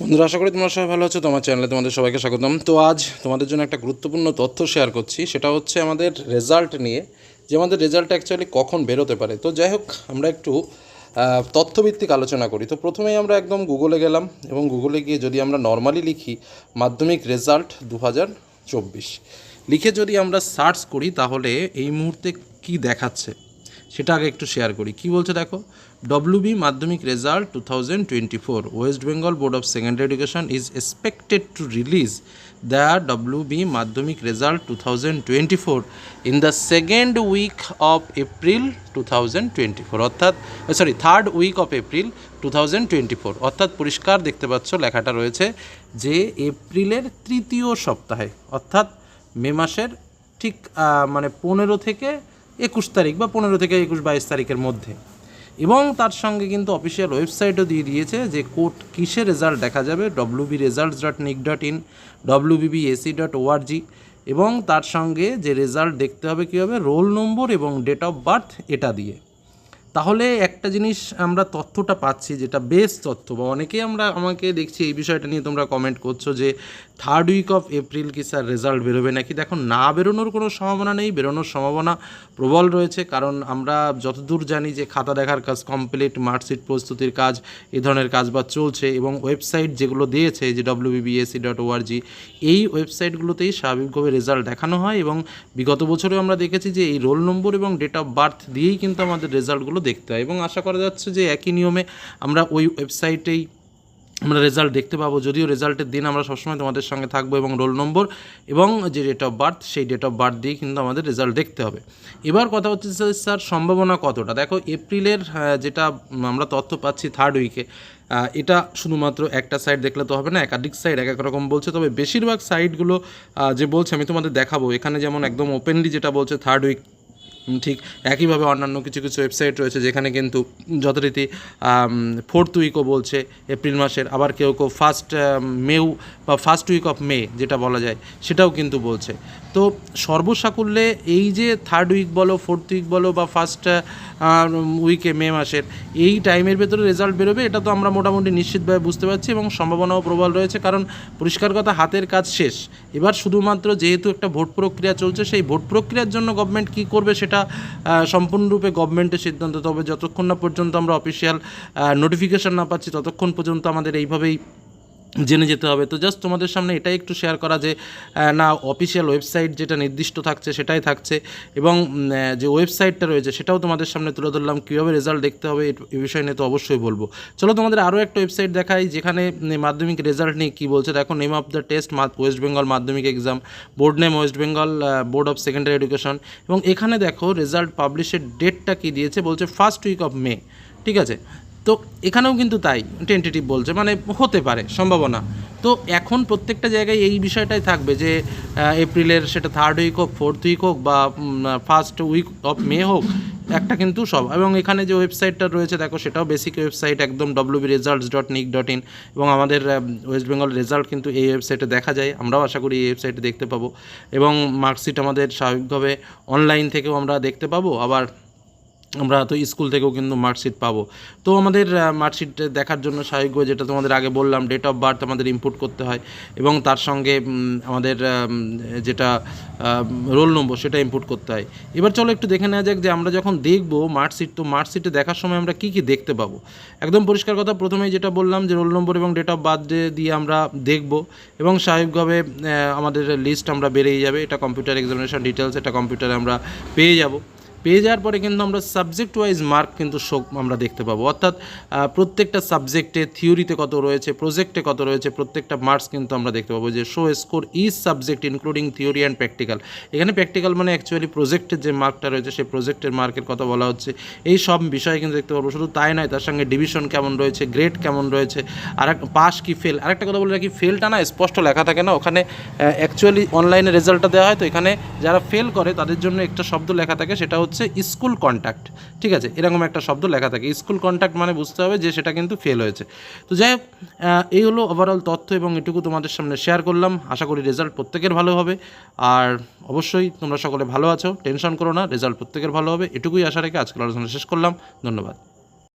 বন্ধুরা, আশা করি তোমরা সবাই ভালো আছো। তোমার চ্যানেলে তোমাদের সবাইকে স্বাগতম। তো আজ তোমাদের জন্য একটা গুরুত্বপূর্ণ তথ্য শেয়ার করছি। সেটা হচ্ছে আমাদের রেজাল্ট নিয়ে যে আমাদের রেজাল্ট অ্যাকচুয়ালি কখন বেরোতে পারে। তো যাই হোক, আমরা একটু তথ্যভিত্তিক আলোচনা করি। তো প্রথমেই আমরা একদম গুগলে গেলাম এবং গুগলে গিয়ে যদি আমরা নর্মালি লিখি মাধ্যমিক রেজাল্ট দু হাজার চব্বিশ। লিখে যদি আমরা সার্চ করি, তাহলে এই মুহূর্তে কি দেখাচ্ছে? সেটা আগে একটু শেয়ার করি। কি বলছে দেখো? WB Madhyamik result two thousand twenty four West Bengal board of secondary education is expected to release the WB Madhyamik result two thousand twenty four in the second week of April two thousand twenty four অর্থাৎ sorry third week of April two thousand twenty four অর্থাৎ পরিষ্কার দেখতে পাচ্ছ লেখাটা রয়েছে যে এপ্রিলের তৃতীয় সপ্তাহে, অর্থাৎ মে মাসের ঠিক মানে পনেরো থেকে একুশ তারিখ বা পনেরো থেকে একুশ বাইশ তারিখের মধ্যে। এবং তার সঙ্গে কিন্তু অফিসিয়াল ওয়েবসাইটও দিয়ে দিয়েছে যে কোর্ট কিসের রেজাল্ট দেখা যাবে WB results dot nic dot in WBB SE dot O R G এবং তার সঙ্গে যে রেজাল্ট দেখতে হবে কী হবে, রোল নম্বর এবং ডেট অফ বার্থ এটা দিয়ে। তাহলে একটা জিনিস আমরা তথ্যটা পাচ্ছি যেটা বেশ তথ্য, বা অনেকেই আমরা আমাকে দেখছি এই বিষয়টা নিয়ে তোমরা কমেন্ট করছ যে থার্ড উইক অফ এপ্রিল কি স্যার রেজাল্ট বেরোবে নাকি? দেখো না বেরোনোর কোনো সম্ভাবনা নেই, বেরোনোর সম্ভাবনা প্রবল রয়েছে, কারণ আমরা যতদূর জানি যে খাতা দেখার কাজ কমপ্লিট মার্কশিট প্রস্তুতির কাজ, এ ধরনের কাজ বা চলছে এবং ওয়েবসাইট যেগুলো দিয়েছে যে ডব্লিউবিবিএসসি ডট ওআরজি এই ওয়েবসাইটগুলোতেই স্বাভাবিকভাবে রেজাল্ট দেখানো হয় এবং বিগত বছরেও আমরা দেখেছি যে এই রোল নম্বর এবং ডেট অফ বার্থ দিয়েই কিন্তু আমাদের রেজাল্টগুলো দেখতে হয় এবং আশা করা যাচ্ছে যে একই নিয়মে আমরা ওই ওয়েবসাইটেই আমরা রেজাল্ট দেখতে পাবো। যদিও রেজাল্টের দিন আমরা সবসময় তোমাদের সঙ্গে থাকব এবং রোল নম্বর এবং যে ডেট অফ বার্থ সেই ডেট অফ বার্থ দিয়ে কিন্তু আমাদের রেজাল্ট দেখতে হবে। এবার কথা হচ্ছে স্যার, সম্ভাবনা কতটা? দেখো, এপ্রিলের যেটা আমরা তথ্য পাচ্ছি থার্ড উইকে এটা শুধুমাত্র একটা সাইড দেখলে তো হবে না, একাধিক সাইড এক এক রকম বলছে। তবে বেশিরভাগ সাইডগুলো যে বলছে, আমি তোমাদের দেখাবো। এখানে যেমন একদম ওপেনলি যেটা বলছে থার্ড উইক একইভাবে অন্যান্য কিছু কিছু ওয়েবসাইট রয়েছে যেখানে কিন্তু যথারীতি ফোর্থ উইকও বলছে এপ্রিল মাসের, আবার কেউ কেউ ফার্স্ট মেও বা ফার্স্ট উইক অফ মে যেটা বলা যায় সেটাও কিন্তু বলছে। তো সর্বসাকুল্যে এই যে থার্ড উইক বলো ফোর্থ উইক বলো বা ফার্স্ট উইকে মে মাসের, এই টাইমের ভেতরে রেজাল্ট বেরোবে, এটা তো আমরা মোটামুটি নিশ্চিতভাবে বুঝতে পারছি এবং সম্ভাবনাও প্রবল রয়েছে কারণ পরিষ্কার কথা হাতের কাজ শেষ। এবার শুধুমাত্র যেহেতু একটা ভোট প্রক্রিয়া চলছে, সেই ভোট প্রক্রিয়ার জন্য গভর্নমেন্ট কী করবে সেটা আহ, সম্পূর্ণরূপে গভর্নমেন্টের সিদ্ধান্ত। তবে যতক্ষণ না পর্যন্ত আমরা অফিসিয়াল নোটিফিকেশান না পাচ্ছি ততক্ষণ পর্যন্ত আমাদের এইভাবেই জেনে যেতে হবে। তো জাস্ট তোমাদের সামনে এটাই একটু শেয়ার করা যে না অফিসিয়াল ওয়েবসাইট যেটা নির্দিষ্ট থাকছে সেটাই থাকছে এবং যে ওয়েবসাইটটা রয়েছে সেটাও তোমাদের সামনে তুলে ধরলাম। কীভাবে রেজাল্ট দেখতে হবে এ- বিষয় নিয়ে তো অবশ্যই বলব। চলো তোমাদের আরও একটা ওয়েবসাইট দেখাই যেখানে মাধ্যমিক রেজাল্ট নিয়ে কী বলছে। দেখো name of the test West Bengal Madhyamik exam board name West Bengal board of secondary education এবং এখানে দেখো রেজাল্ট পাবলিশের ডেটটা কী দিয়েছে? বলছে ফার্স্ট উইক অফ মে ঠিক আছে? তো এখানেও কিন্তু তাই টেন্টেটিভ বলছে মানে হতে পারে, সম্ভাবনা। তো এখন প্রত্যেকটা জায়গায় এই বিষয়টাই থাকবে যে এপ্রিলের সেটা থার্ড উইক হোক ফোর্থ উইক হোক বা ফার্স্ট উইক অফ মে হোক, একটা কিন্তু সব। এবং এখানে যে ওয়েবসাইটটা রয়েছে, দেখো সেটাও বেসিক ওয়েবসাইট একদম WB results dot nic dot in এবং আমাদের ওয়েস্ট বেঙ্গল রেজাল্ট কিন্তু এই ওয়েবসাইটে দেখা যায়, আমরাও আশা করি এই ওয়েবসাইটে দেখতে পাবো। এবং মার্কশিট আমাদের স্বাভাবিকভাবে অনলাইন থেকেও আমরা দেখতে পাবো। আবার আমরা তো স্কুল থেকেও কিন্তু মার্কশিট পাবো। তো আমাদের মার্কশিট দেখার জন্য স্বাভাবিকভাবে যেটা তোমাদের আগে বললাম ডেট অফ বার্থ আমাদের ইনপুট করতে হয় এবং তার সঙ্গে আমাদের যেটা রোল নম্বর সেটা ইনপুট করতে হয়। এবার চলো একটু দেখে নেওয়া যাক যে আমরা যখন দেখব মার্কশিট তো মার্কশিটে দেখার সময় আমরা কী কী দেখতে পাবো? একদম পরিষ্কার কথা প্রথমেই যেটা বললাম যে রোল নম্বর এবং ডেট অফ বার্থ দিয়ে আমরা দেখব এবং স্বাভাবিকভাবে আমাদের লিস্ট আমরা বেরিয়ে যাবে। এটা কম্পিউটার এক্সামিনেশন ডিটেলস এটা কম্পিউটারে আমরা পেয়ে যাব। পেয়ে যাওয়ার পরে কিন্তু আমরা সাবজেক্ট ওয়াইজ মার্ক কিন্তু শো আমরা দেখতে পাবো। অর্থাৎ প্রত্যেকটা সাবজেক্টে থিওরিতে কত রয়েছে প্রজেক্টে কত রয়েছে, প্রত্যেকটা মার্কস কিন্তু আমরা দেখতে পাবো যে show score is subject including theory and practical এখানে প্র্যাকটিক্যাল মানে অ্যাকচুয়ালি প্রজেক্টের যে মার্কটা রয়েছে, সেই প্রজেক্টের মার্কের কথা বলা হচ্ছে। এই সব বিষয়ে কিন্তু দেখতে পারব শুধু তাই নয়, তার সঙ্গে ডিভিশন কেমন রয়েছে গ্রেড কেমন রয়েছে, আর পাস কি ফেল আরেকটা কথা বলে রাখি ফেলটা না স্পষ্ট লেখা থাকে না। ওখানে অ্যাকচুয়ালি অনলাইনে রেজাল্টটা দেওয়া হয়। তো এখানে যারা ফেল করে, তাদের জন্য একটা শব্দ লেখা থাকে, সেটা হচ্ছে স্কুল কন্ট্যাক্ট ঠিক আছে? এরকম একটা শব্দ লেখা থাকে। স্কুল কন্ট্যাক্ট মানে বুঝতে হবে যে সেটা কিন্তু ফেল হয়েছে। তো যাই হোক এই হলো ওভারঅল তথ্য এবং এটুকু তোমাদের সামনে শেয়ার করলাম। আশা করি রেজাল্ট প্রত্যেকের ভালো হবে। আর অবশ্যই তোমরা সকলে ভালো আছো, টেনশন করো না রেজাল্ট প্রত্যেকের ভালো হবে। এটুকুই আশা রেখে আজকের আলোচনা শেষ করলাম। ধন্যবাদ।